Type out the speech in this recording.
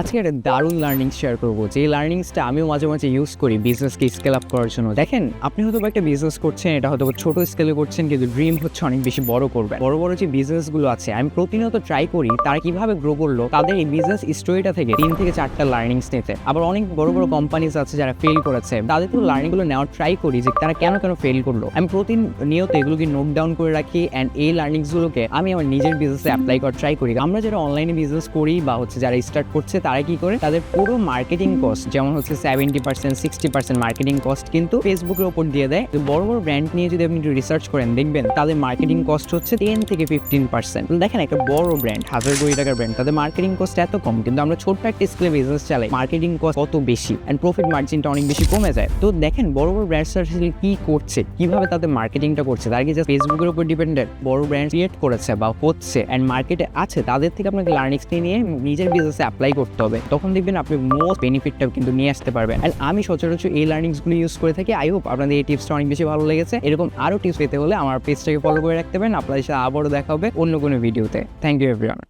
আজকে একটা দারুণ লার্নিং শেয়ার করব। যে লার্নিংসটা আমিও মাঝে মাঝে ইউজ করি বিজনেসকে স্কেল আপ করার জন্য। দেখেন, আপনি হয়তো একটা বিজনেস করছেন, এটা হয়তো ছোট স্কেলে করছেন, কিন্তু ড্রিম হচ্ছে অনেক বেশি বড় করবে বড় বড় যে বিজনেসগুলো আছে, আমি প্রতিনিয়ত ট্রাই করি তারা কীভাবে গ্রো করল, তাদের এই বিজনেস স্টোরিটা থেকে তিন থেকে চারটা লার্নিংস নিতে। আবার অনেক বড় বড় কোম্পানিজ আছে যারা ফেল করেছে, তাদের তো লার্নিংগুলো নেওয়ার ট্রাই করি যে তারা কেন কেন ফেল করল। আমি প্রতিনিয়ত এগুলোকে নোট ডাউন করে রাখি অ্যান্ড এই লার্নিংসগুলোকে আমি আমার নিজের বিজনেসে অ্যাপ্লাই করার ট্রাই করি। আমরা যারা অনলাইনে বিজনেস করি বা হচ্ছে যারা স্টার্ট করছে তারা কি করে? তাদের পুরো মার্কেটিং কস্ট যেমন হচ্ছে seventy percent sixty percent marketing cost কিন্তু ফেসবুকের উপর দিয়ে দেয়। বড় বড় ব্র্যান্ড নিয়ে যদি আপনি একটু রিসার্চ করেন, দেখবেন তাদের মার্কেটিং কস্ট হচ্ছে টেন থেকে ফিফটিন পার্সেন্ট দেখেন একটা বড় ব্র্যান্ড হাজার কোটি টাকার ব্র্যান্ড তাদের মার্কেটিং কস্ট এত কম, কিন্তু আমরা ছোট্ট একটা স্কেলে বিজনেস চালাই মার্কেটিং কস্ট কত বেশি অ্যান্ড প্রফিট মার্জিনটা অনেক বেশি কমে যায়। তো দেখেন বড় বড় ব্র্যান্ডস আসলে কি করছে, কীভাবে তাদের মার্কেটিংটা করছে, তারা কি জাস্ট ফেসবুকের উপর ডিপেন্ডেন্ট বড় ব্র্যান্ড ক্রিয়েট করেছে বা হচ্ছে অ্যান্ড মার্কেটে আছে, তাদের থেকে আপনাকে লার্নিংসটি নিয়ে নিজের বিজনেসে অ্যাপ্লাই করতে হবে। তখন দেখবেন আপনি মোস্ট বেনিফিটটা কিন্তু নিয়ে আসতে পারবেন। অ্যান্ড আমি সচরাচর এই লার্নিংসগুলো ইউজ করে থাকি। আই হোপ আপনাদের এই টিপসটা অনেক বেশি ভালো লেগেছে। এরকম আরও টিপস পেতে হলে আমার পেজটাকে ফলো করে রাখতে পারেন। আপনাদের সাথে আবারও দেখা হবে অন্য কোনো ভিডিওতে থ্যাংক ইউ এভরিওয়ান